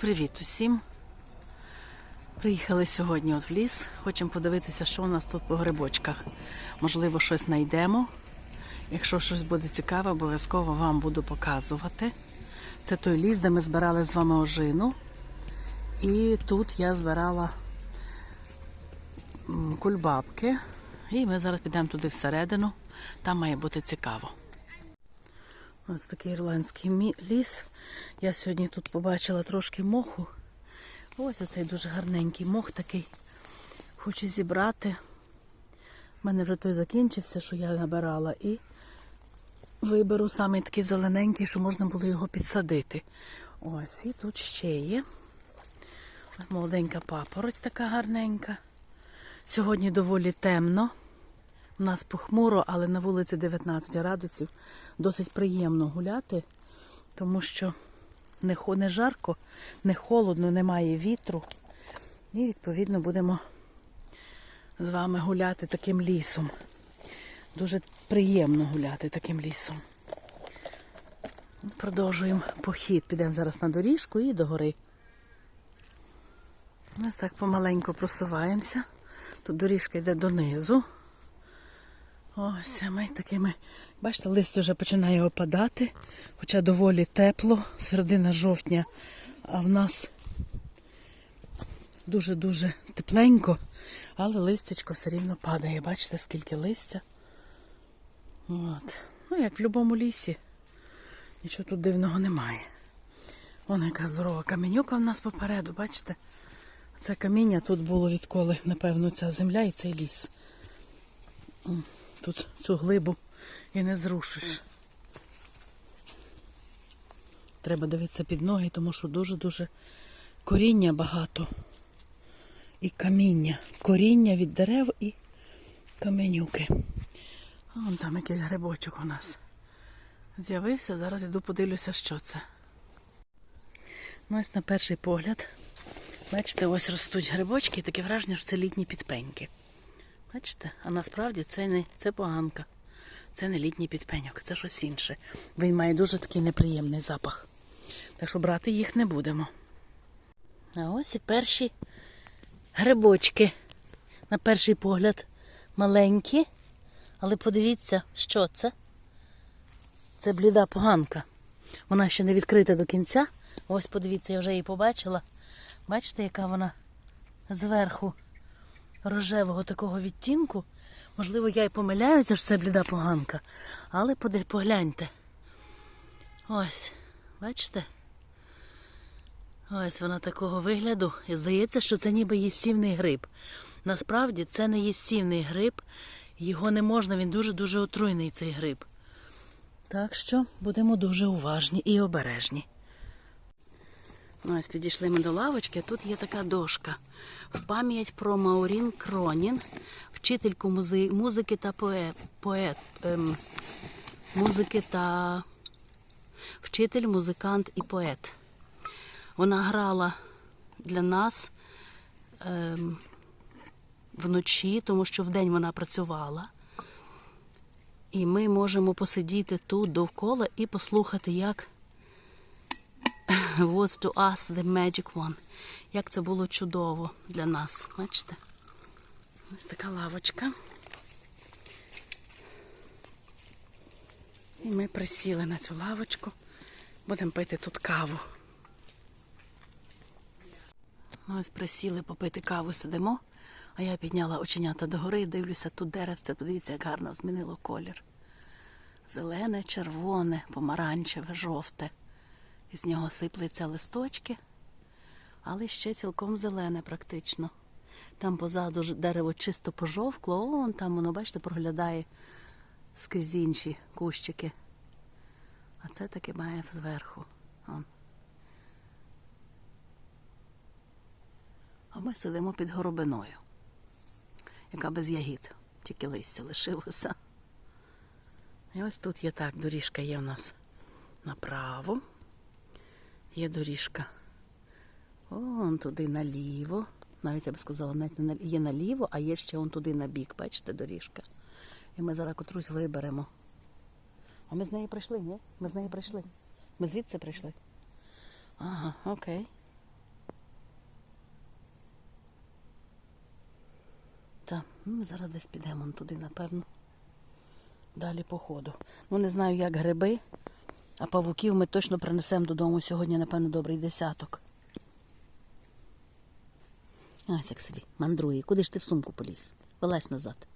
Привіт усім. Приїхали сьогодні от в ліс. Хочемо подивитися, що у нас тут по грибочках. Можливо, щось знайдемо. Якщо щось буде цікаве, обов'язково вам буду показувати. Це той ліс, де ми збирали з вами ожину. І тут я збирала кульбабки. І ми зараз підемо туди всередину. Там має бути цікаво. Ось такий ірландський ліс. Я сьогодні тут побачила трошки моху. Ось оцей дуже гарненький мох такий. Хочу зібрати. У мене вже той закінчився, що я набирала, і виберу саме такий зелененький, що можна було його підсадити. Ось, і тут ще є. Молоденька папороть така гарненька. Сьогодні доволі темно. У нас похмуро, але на вулиці 19 градусів досить приємно гуляти, тому що не, жарко, не холодно, немає вітру. І відповідно будемо з вами гуляти таким лісом. Дуже приємно гуляти таким лісом. Продовжуємо похід. Підемо зараз на доріжку і до гори. Ось так помаленьку просуваємося. Тут доріжка йде донизу. Ось, ми такими, бачите, листя вже починає опадати, хоча доволі тепло, середина жовтня, а в нас дуже-дуже тепленько, але листячко все рівно падає. Бачите, скільки листя. От. Ну, як в будь-якому лісі. Нічого тут дивного немає. Вон яка здорова каменюка в нас попереду, бачите? Це каміння тут було відколи, напевно, ця земля і цей ліс. Тут цю глибу і не зрушиш. Треба дивитися під ноги, тому що дуже-дуже коріння багато. І каміння. Коріння від дерев і каменюки. А вон там якийсь грибочок у нас з'явився. Зараз іду подивлюся, що це. Ну, ось на перший погляд. Бачите, ось ростуть грибочки, і таке враження, що це літні підпеньки. Бачите? А насправді це не це поганка. Це не літній підпеньок, це щось інше. Він має дуже такий неприємний запах. Так що брати їх не будемо. А ось і перші грибочки. На перший погляд маленькі. Але подивіться, що це. Це бліда поганка. Вона ще не відкрита до кінця. Ось подивіться, я вже її побачила. Бачите, яка вона зверху рожевого такого відтінку. Можливо, я і помиляюся, що це бліда поганка. Але погляньте. Ось, бачите? Ось вона такого вигляду. І здається, що це ніби їстівний гриб. Насправді це не їстівний гриб. Його не можна, він дуже-дуже отруйний, цей гриб. Так що будемо дуже уважні і обережні. Ось підійшли ми до лавочки. Тут є така дошка. В пам'ять про Маурін Кронін, вчительку музи- музики та поет, поет ем, музики та вчитель, музикант і поет. Вона грала для нас ем, вночі, тому що вдень вона працювала. І ми можемо посидіти тут довкола і послухати, як was to us the magic one. Як це було чудово для нас. Бачите? Ось така лавочка. І ми присіли на цю лавочку. Будемо пити тут каву. Ось присіли попити каву, сидимо, а я підняла оченята догори і дивлюся, тут деревце, подивіться, як гарно змінило колір. Зелене, червоне, помаранчеве, жовте. Із нього сиплеться листочки, але ще цілком зелене практично. Там позаду дерево чисто пожовкло, вон там воно, бачите, проглядає скрізь інші кущики. А це таки має зверху. Он. А ми сидимо під горобиною, яка без ягід, тільки листя лишилося. І ось тут є так, доріжка є в нас направо є доріжка. Вон туди наліво. Навіть я б сказала, навіть не є наліво, а є ще он туди на бік, бачите, доріжка. І ми зараз котрусь виберемо. А ми з неї прийшли, ні? Ми з неї прийшли. Ми звідси прийшли. Ага, окей. Так, ну, ми зараз десь підемо туди, напевно. Далі по ходу. Ну, не знаю, як гриби а павуків ми точно принесемо додому сьогодні, напевно, добрий десяток. Ась як собі, мандрує. Куди ж ти в сумку поліз? Вилазь назад.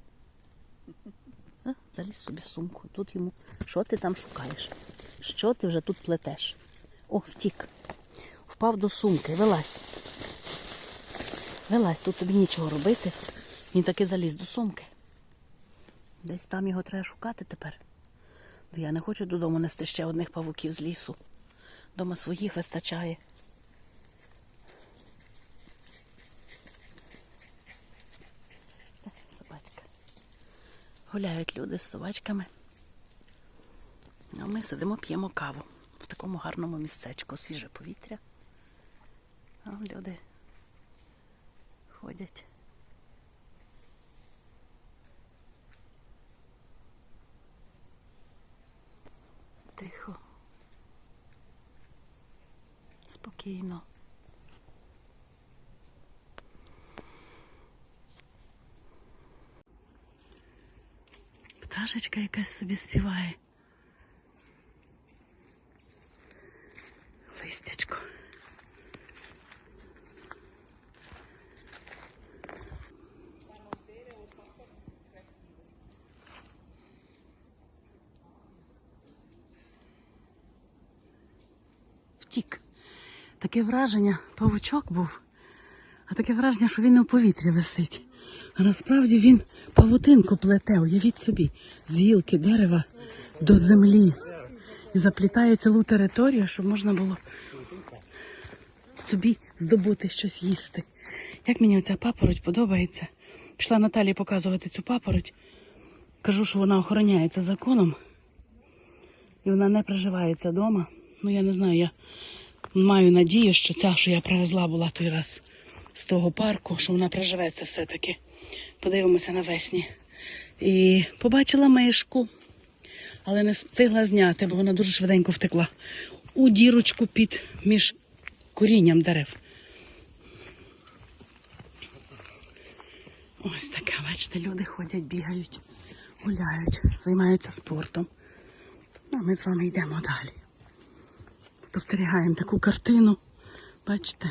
А, заліз собі в сумку. Тут йому. Що ти там шукаєш? Що ти вже тут плетеш? О, втік. Впав до сумки. Вилазь. Вилазь, тут тобі нічого робити. Він таки заліз до сумки. Десь там його треба шукати тепер. Я не хочу додому нести ще одних павуків з лісу. Дома своїх вистачає. Собачка. Гуляють люди з собачками. А ми сидимо, п'ємо каву в такому гарному місцечку, свіже повітря. А люди ходять. Спокійно. Пташечка якась собі співає. Листячко. Втік. Таке враження, павучок був, а таке враження, що він в повітрі висить. А насправді він павутинку плете, уявіть собі, з гілки дерева до землі. І заплітає цілу територію, щоб можна було собі здобути щось їсти. Як мені оця папороть подобається. Пішла Наталі показувати цю папороть. Кажу, що вона охороняється законом. І вона не приживається вдома. Ну, я не знаю, я маю надію, що ця, що я привезла, була той раз з того парку, що вона приживеться все-таки. Подивимося навесні. І побачила мишку, але не встигла зняти, бо вона дуже швиденько втекла у дірочку під між корінням дерев. Ось таке, бачите, люди ходять, бігають, гуляють, займаються спортом. А ми з вами йдемо далі. Спостерігаємо таку картину. Бачите?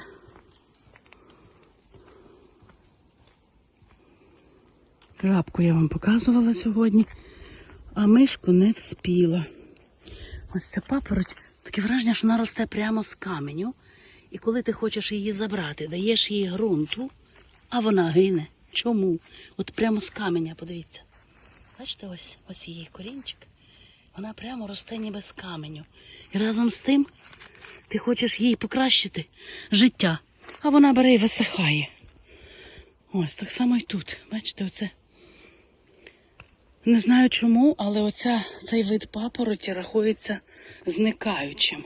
Жабку я вам показувала сьогодні, а мишку не вспіла. Ось ця папороть, таке враження, що вона росте прямо з каменю. І коли ти хочеш її забрати, даєш їй ґрунту, а вона гине. Чому? От прямо з каменя, подивіться. Бачите, ось ось її корінчик. Вона прямо росте ніби з каменю. І разом з тим ти хочеш їй покращити життя, а вона бере і висихає. Ось так само і тут. Бачите, оце. Не знаю чому, але оця, цей вид папороті рахується зникаючим.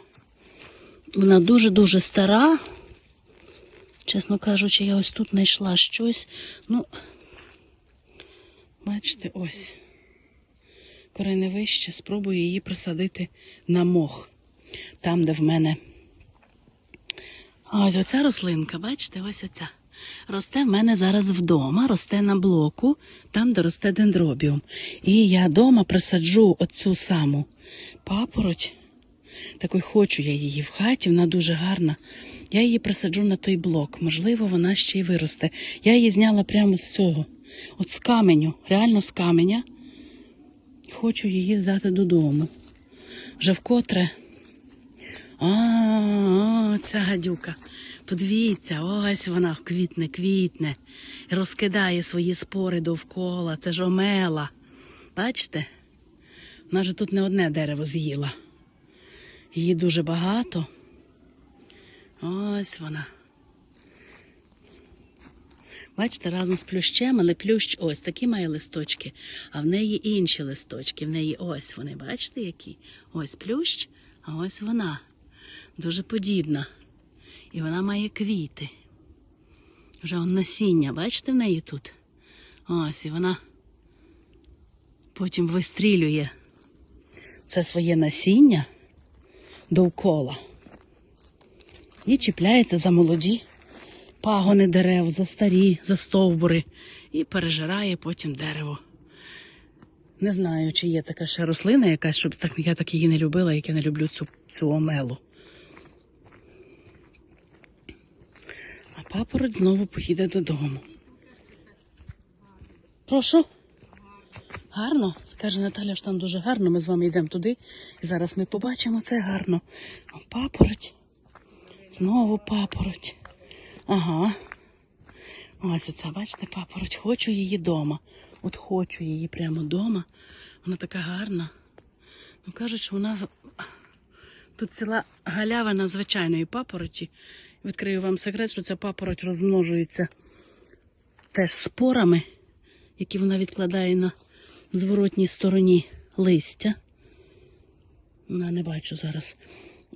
Вона дуже-дуже стара. Чесно кажучи, я ось тут знайшла щось. Ну, бачите, ось. Корени вище, спробую її присадити на мох. Там, де в мене. Ось оця рослинка, бачите, ось оця. Росте в мене зараз вдома, росте на блоку, там, де росте дендробіум. І я вдома присаджу оцю саму папороть. Такий хочу я її в хаті, вона дуже гарна. Я її присаджу на той блок. Можливо, вона ще й виросте. Я її зняла прямо з цього. От з каменю, реально з каменя. Хочу її взяти додому. Вже вкотре. А, а, ця гадюка. Подивіться, ось вона квітне, квітне. Розкидає свої спори довкола. Це ж омела. Бачите? Вона ж тут не одне дерево з'їла. Її дуже багато. Ось вона. Бачите, разом з плющем, але плющ ось такі має листочки, а в неї інші листочки. В неї ось вони, бачите, які? Ось плющ, а ось вона. Дуже подібна. І вона має квіти. Вже он насіння, бачите в неї тут? Ось, і вона потім вистрілює це своє насіння довкола і чіпляється за молоді пагони дерев, за старі, за стовбури і пережирає потім дерево. Не знаю, чи є така ще рослина якась, щоб так, я так її не любила, як я не люблю цю, цю омелу. А папороть знову поїде додому. Прошу. Гарно? Каже Наталя, що там дуже гарно. Ми з вами йдемо туди. І зараз ми побачимо це гарно. Папороть. Знову папороть. Ага. Ось оце, бачите, папороть. Хочу її дома. От хочу її прямо дома. Вона така гарна. Ну кажуть, що вона тут ціла галявина звичайної папороті. Відкрию вам секрет, що ця папороть розмножується теж спорами, які вона відкладає на зворотній стороні листя. Не бачу зараз.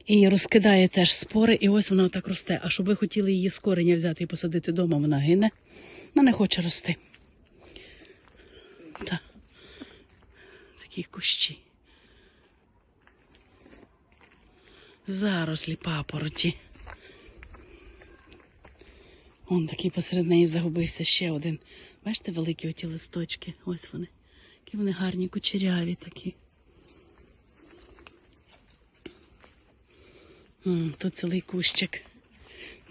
І розкидає теж спори, і ось вона отак росте. А щоб ви хотіли її з кореня взяти і посадити вдома, вона гине. Вона не хоче рости. Так. Такі кущі. Зарослі папороті. Вон такий посеред неї загубився ще один. Бачите, великі оті листочки. Ось вони. Які вони гарні, кучеряві такі. Тут цілий кущик.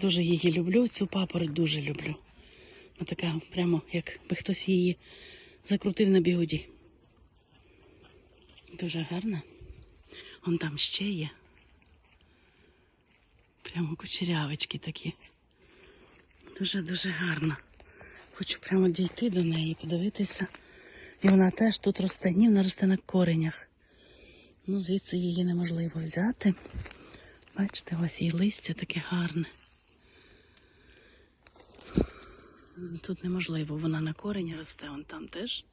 Дуже її люблю, цю папороть дуже люблю. Вона така, прямо як би хтось її закрутив на бігуді. Дуже гарна. Вон там ще є. Прямо кучерявочки такі. Дуже-дуже гарна. Хочу прямо дійти до неї, подивитися. І вона теж тут росте. Ні, вона росте на коренях. Ну, звідси її неможливо взяти. Бачите, ось її листя таке гарне. Тут неможливо, вона на корені росте, вон там теж.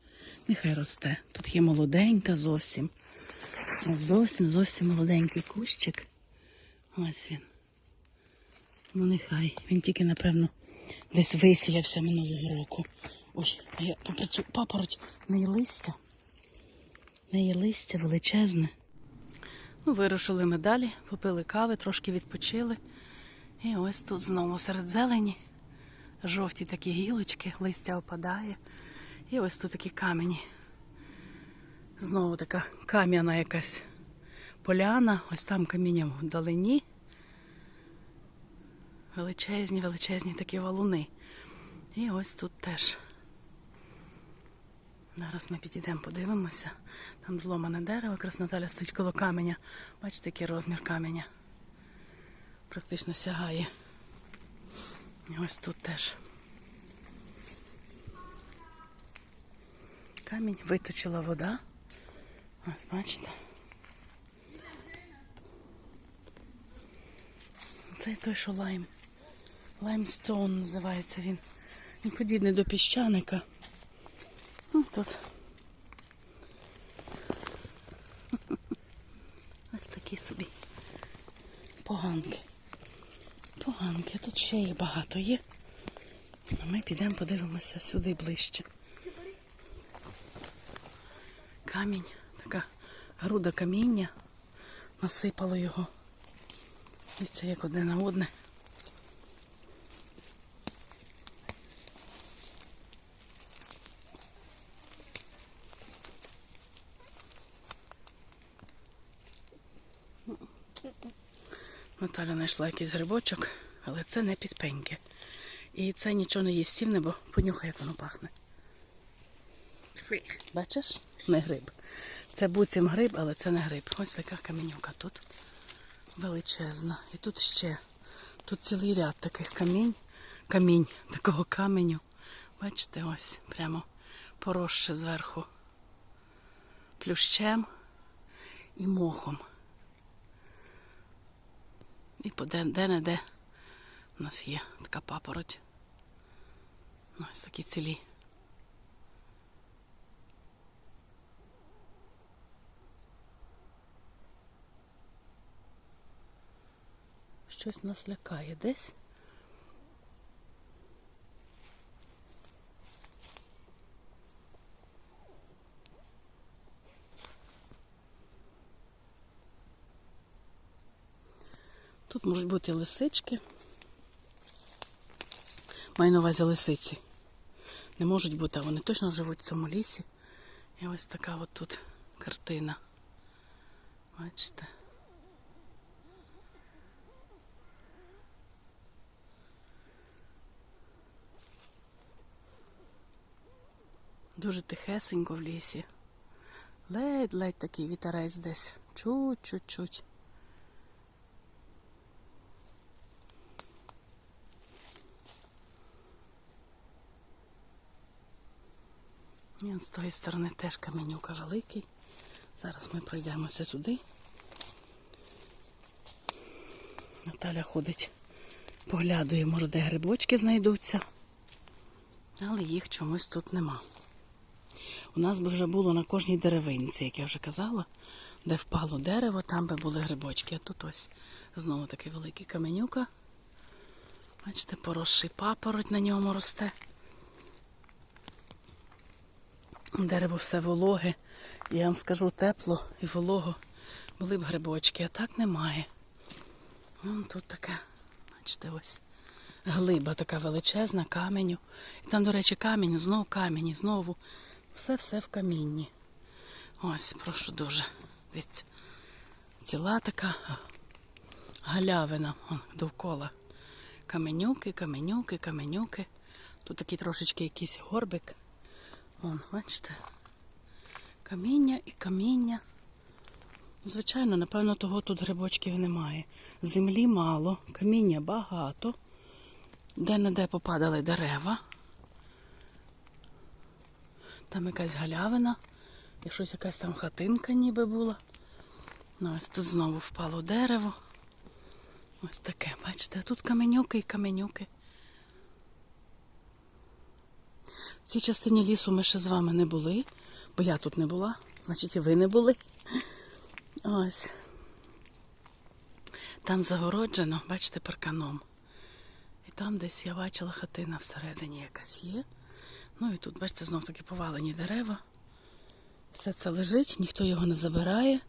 Нехай росте. Тут є молоденька зовсім. Зовсім, зовсім молоденький кущик. Ось він. Ну нехай. Він тільки, напевно, десь висіявся минулого року. А я попрацю папороть, неї листя. Неї листя величезне. Ну, вирушили ми далі, попили кави, трошки відпочили. І ось тут знову серед зелені. Жовті такі гілочки, листя опадає. І ось тут такі камені. Знову така кам'яна якась поляна. Ось там каміння вдалині. Величезні, величезні такі валуни. І ось тут теж. Зараз ми підійдемо, подивимося. Там зломане дерево, якраз Наталя стоїть коло каменя. Бачите, який розмір каменя. Практично сягає. І ось тут теж. Камінь виточила вода. Ось бачите. Це той, що лайм. Лаймстоун називається він. Він подібний до піщаника. Ну, тут. Ось такі собі поганки. Поганки. Тут ще є багато є. А ми підемо подивимося сюди ближче. Камінь, така груда каміння. Насипало його. І це як одне на одне. Наталя знайшла якийсь грибочок, але це не підпеньки. І це нічого не їстівне, бо понюхай, як воно пахне. Бачиш? Не гриб. Це буцім гриб, але це не гриб. Ось така камінюка тут величезна. І тут ще. Тут цілий ряд таких камінь. Камінь, такого каменю. Бачите, ось прямо поросше зверху плющем і мохом. І по де-не-де у нас є така папороть. Ну, ось такі цілі. Щось нас лякає десь. Тут можуть бути лисички. Маю на увазі лисиці. Не можуть бути, а вони точно живуть в цьому лісі. І ось така от тут картина. Бачите? Дуже тихесенько в лісі. Ледь-ледь такий вітерець десь. Чуть-чуть-чуть. І з тої сторони теж каменюка великий. Зараз ми пройдемося туди. Наталя ходить, поглядує, може, де грибочки знайдуться. Але їх чомусь тут нема. У нас би вже було на кожній деревинці, як я вже казала, де впало дерево, там би були грибочки. А тут ось знову такий великий каменюка. Бачите, поросший папороть на ньому росте. Дерево все вологе. Я вам скажу тепло і волого. Були б грибочки, а так немає. Вон тут таке, бачите, ось глиба така величезна, каменю. І там, до речі, камінь, знову камінь, знову. Все-все в камінні. Ось, прошу дуже. Дивіться. Ціла така галявина вон, довкола. Каменюки, каменюки, каменюки. Тут такий трошечки якийсь горбик. Вон, бачите? Каміння і каміння. Звичайно, напевно, того тут грибочків немає. Землі мало, каміння багато. Де-не-де попадали дерева. Там якась галявина. І щось якась там хатинка ніби була. Ну, ось тут знову впало дерево. Ось таке, бачите, тут каменюки і каменюки. В цій частині лісу ми ще з вами не були, бо я тут не була, значить і ви не були. Ось. Там загороджено, бачите, парканом. І там десь я бачила хатина всередині якась є. Ну і тут, бачите, знов таки повалені дерева. Все це лежить, ніхто його не забирає.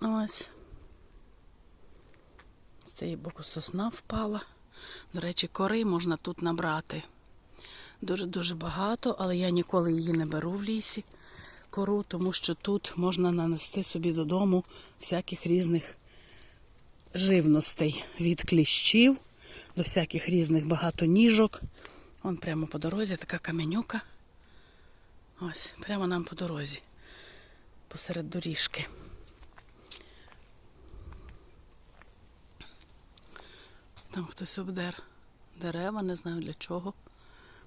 Ось. З цієї боку сосна впала. До речі, кори можна тут набрати. Дуже-дуже багато, але я ніколи її не беру в лісі кору, тому що тут можна нанести собі додому всяких різних живностей від кліщів до всяких різних багато ніжок. Вон прямо по дорозі така каменюка. Ось, прямо нам по дорозі, посеред доріжки. Там хтось обдер дерева, не знаю для чого.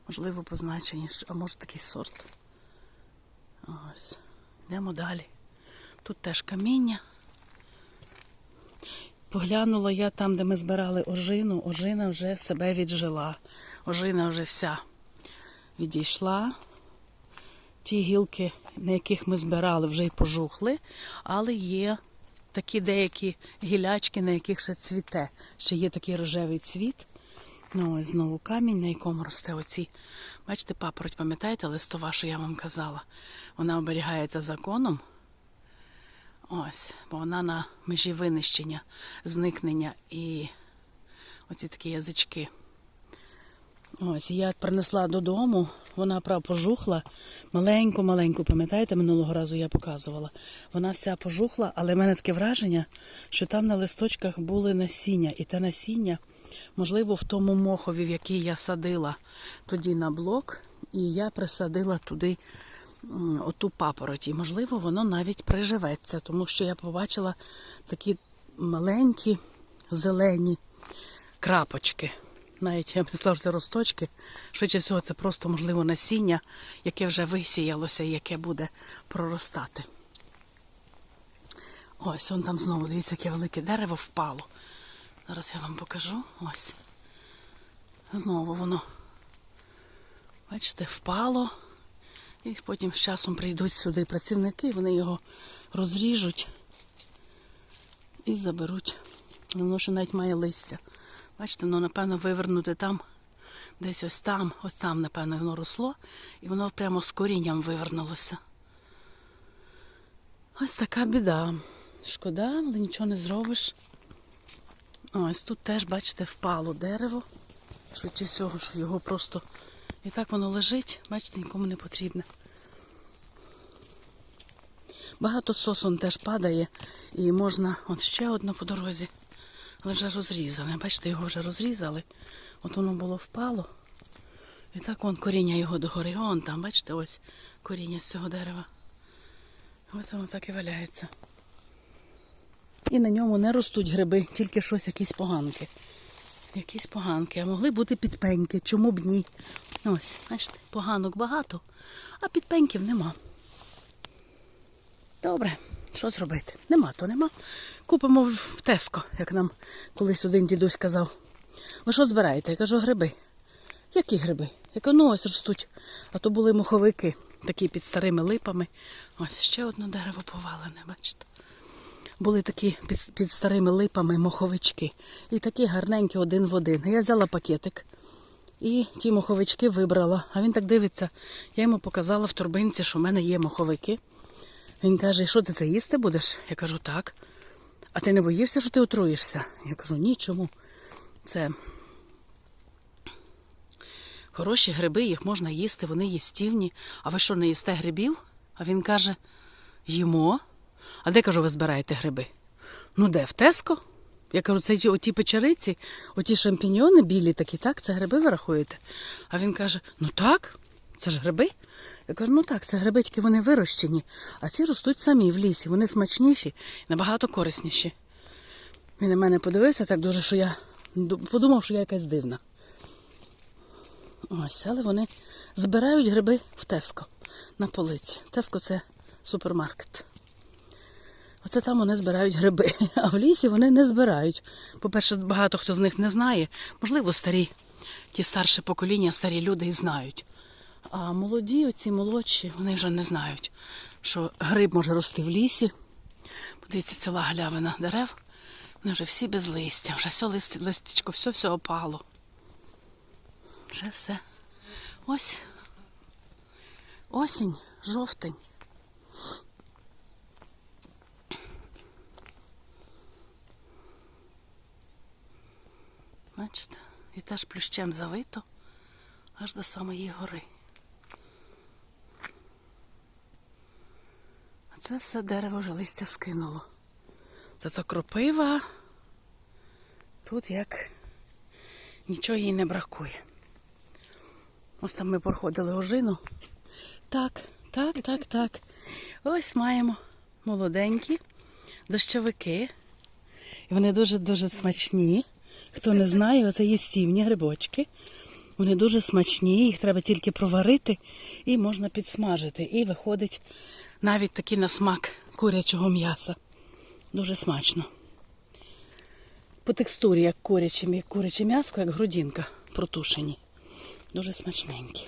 Можливо, позначені, а може такий сорт. Ось. Йдемо далі. Тут теж каміння. Поглянула я там, де ми збирали ожину, ожина вже себе віджила. Ожина вже вся відійшла. Ті гілки, на яких ми збирали, вже й пожухли, але є такі деякі гілячки, на яких ще цвіте. Ще є такий рожевий цвіт. Ну, ось знову камінь, на якому росте оці. Бачите, папороть, пам'ятаєте, листова, що я вам казала? Вона оберігається законом. Ось, бо вона на межі винищення, зникнення і оці такі язички. Ось, я принесла додому, вона прав пожухла, маленьку-маленьку, пам'ятаєте, минулого разу я показувала. Вона вся пожухла, але в мене таке враження, що там на листочках були насіння, і те насіння, можливо, в тому мохові, в який я садила тоді на блок, і я присадила туди оту папороті. Можливо, воно навіть приживеться, тому що я побачила такі маленькі зелені крапочки. Навіть я б не це росточки. Швидше всього, це просто, можливо, насіння, яке вже висіялося і яке буде проростати. Ось, вон там знову, дивіться, яке велике дерево впало. Зараз я вам покажу. Ось. Знову воно, бачите, впало. І потім з часом прийдуть сюди працівники, вони його розріжуть і заберуть. Воно ще навіть має листя. Бачите, воно, напевно, вивернути там, десь ось там, ось там, напевно, воно росло, і воно прямо з корінням вивернулося. Ось така біда. Шкода, але нічого не зробиш. Ось тут теж, бачите, впало дерево. Швидше всього, що його просто і так воно лежить, бачите, нікому не потрібне. Багато сосон теж падає і можна, от ще одна по дорозі, але вже розрізали. Бачите, його вже розрізали. От воно було впало. І так вон коріння його догори. Вон там, бачите, ось коріння з цього дерева. Ось воно так і валяється. І на ньому не ростуть гриби, тільки щось, якісь поганки. Якісь поганки, а могли бути підпеньки, чому б ні? Ось, бачите, поганок багато, а підпеньків нема. Добре, що зробити? Нема, то нема. Купимо в Теско, як нам колись один дідусь казав. Ви що збираєте? Я кажу, гриби. Які гриби? Я кажу, ну ось ростуть. А то були моховики, такі під старими липами. Ось ще одне дерево повалене, бачите? Були такі під, під старими липами моховички. І такі гарненькі один в один. Я взяла пакетик і ті моховички вибрала. А він так дивиться. Я йому показала в торбинці, що в мене є моховики. Він каже, що ти це їсти будеш? Я кажу, так. А ти не боїшся, що ти отруєшся? Я кажу, ні, чому? Це хороші гриби, їх можна їсти, вони їстівні. А ви що, не їсте грибів? А він каже, їмо. А де кажу, ви збираєте гриби? Ну де, в Теско? Я кажу, це оті печериці, оті шампіньони білі такі, так? Це гриби ви рахуєте? А він каже: ну так, це ж гриби. Я кажу, ну так, це грибички, вони вирощені, а ці ростуть самі в лісі, вони смачніші, набагато корисніші. Він на мене подивився так дуже, що я подумав, що я якась дивна. Ось, але вони збирають гриби в Теско на полиці. Теско це супермаркет. Оце там вони збирають гриби, а в лісі вони не збирають. По-перше, багато хто з них не знає. Можливо, старі, ті старше покоління, старі люди і знають. А молоді, оці молодші, вони вже не знають, що гриб може рости в лісі. Подивіться, ціла галявина дерев. Вони вже всі без листя, вже все лист, листечко, все все опало. Вже все. Ось осінь, жовтень. Бачите, і теж плющем завито аж до самої гори. А це все дерево вже листя скинуло. Зато кропива тут як нічого їй не бракує. Ось там ми проходили ожину. Так, так, так, так. Ось маємо молоденькі дощовики. І вони дуже-дуже смачні. Хто не знає, оце їстівні грибочки. Вони дуже смачні, їх треба тільки проварити і можна підсмажити. І виходить навіть такий на смак курячого м'яса. Дуже смачно. По текстурі, як куряче, як куряче м'яско, як грудинка протушені. Дуже смачненькі.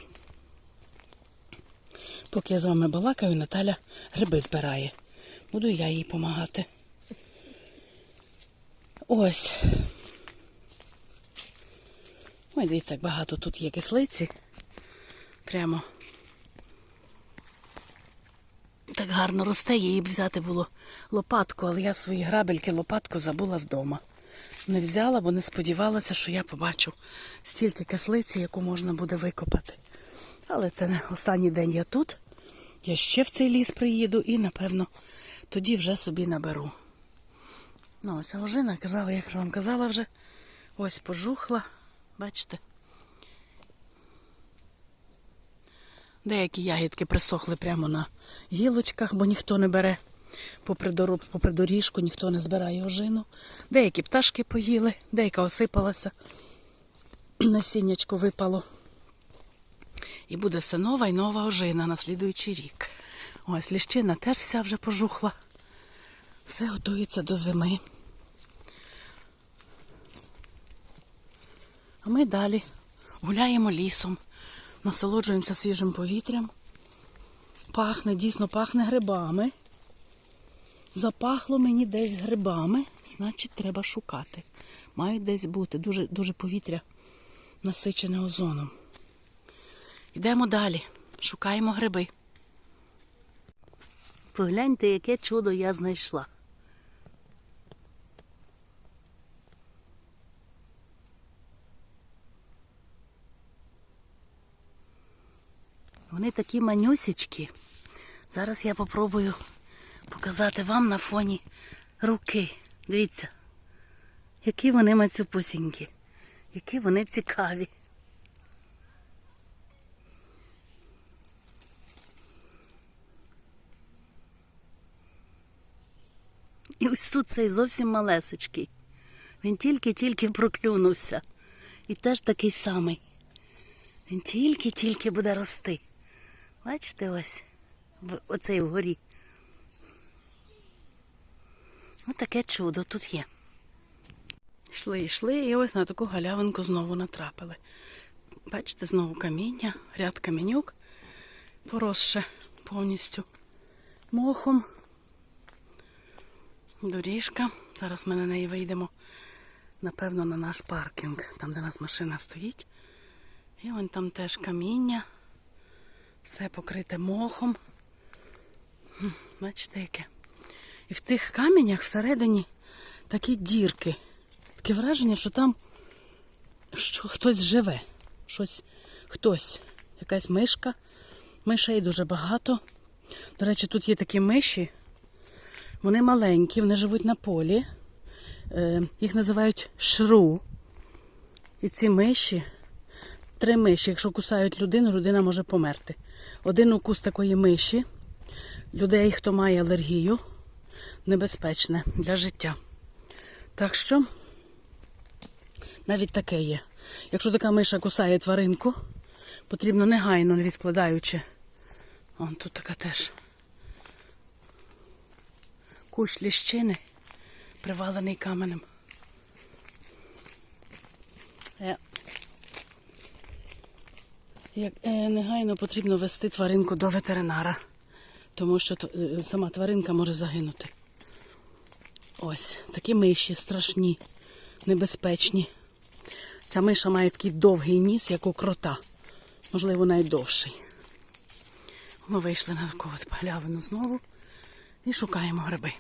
Поки я з вами балакаю, Наталя гриби збирає. Буду я їй допомагати. Ось. Ой, дивіться, як багато тут є кислиці. Прямо так гарно росте, її б взяти було лопатку, але я свої грабельки лопатку забула вдома. Не взяла, бо не сподівалася, що я побачу стільки кислиці, яку можна буде викопати. Але це не останній день я тут. Я ще в цей ліс приїду і, напевно, тоді вже собі наберу. Ну, ось ожина, казала, як я вам казала вже, ось пожухла. Бачите? Деякі ягідки присохли прямо на гілочках, бо ніхто не бере. Попри, дорог, попри доріжку ніхто не збирає ожину. Деякі пташки поїли, деяка осипалася, насіннячко випало. І буде все нова і нова ожина на слідуючий рік. Ось ліщина теж вся вже пожухла. Все готується до зими. А ми далі гуляємо лісом, насолоджуємося свіжим повітрям. Пахне, дійсно пахне грибами. Запахло мені десь грибами, значить, треба шукати. Мають десь бути. Дуже, дуже повітря насичене озоном. Йдемо далі, шукаємо гриби. Погляньте, яке чудо я знайшла. Вони такі манюсічки. Зараз я попробую показати вам на фоні руки. Дивіться, які вони мацюпусінькі, які вони цікаві. І ось тут цей зовсім малесечкий. Він тільки-тільки проклюнувся. І теж такий самий. Він тільки-тільки буде рости. Бачите ось, оцей вгорі. Ось таке чудо тут є. Йшли, йшли, і ось на таку галявинку знову натрапили. Бачите, знову каміння, ряд каменюк, поросше повністю мохом. Доріжка. Зараз ми на неї вийдемо, напевно, на наш паркінг, там, де нас машина стоїть. І вон там теж каміння. Все покрите мохом. Бачите, яке. І в тих каменях всередині такі дірки. Таке враження, що там що хтось живе. Щось, хтось. Якась мишка. Мишей дуже багато. До речі, тут є такі миші. Вони маленькі, вони живуть на полі. Е, їх називають шру. І ці миші, три миші, якщо кусають людину, людина може померти. Один укус такої миші, людей, хто має алергію, небезпечне для життя. Так що навіть таке є. Якщо така миша кусає тваринку, потрібно негайно, не відкладаючи. Вон тут така теж кущ ліщини, привалений каменем. Як, е, негайно потрібно вести тваринку до ветеринара, тому що е, сама тваринка може загинути. Ось такі миші страшні, небезпечні. Ця миша має такий довгий ніс, як у крота, можливо, найдовший. Ми вийшли на таку от галявину знову і шукаємо гриби.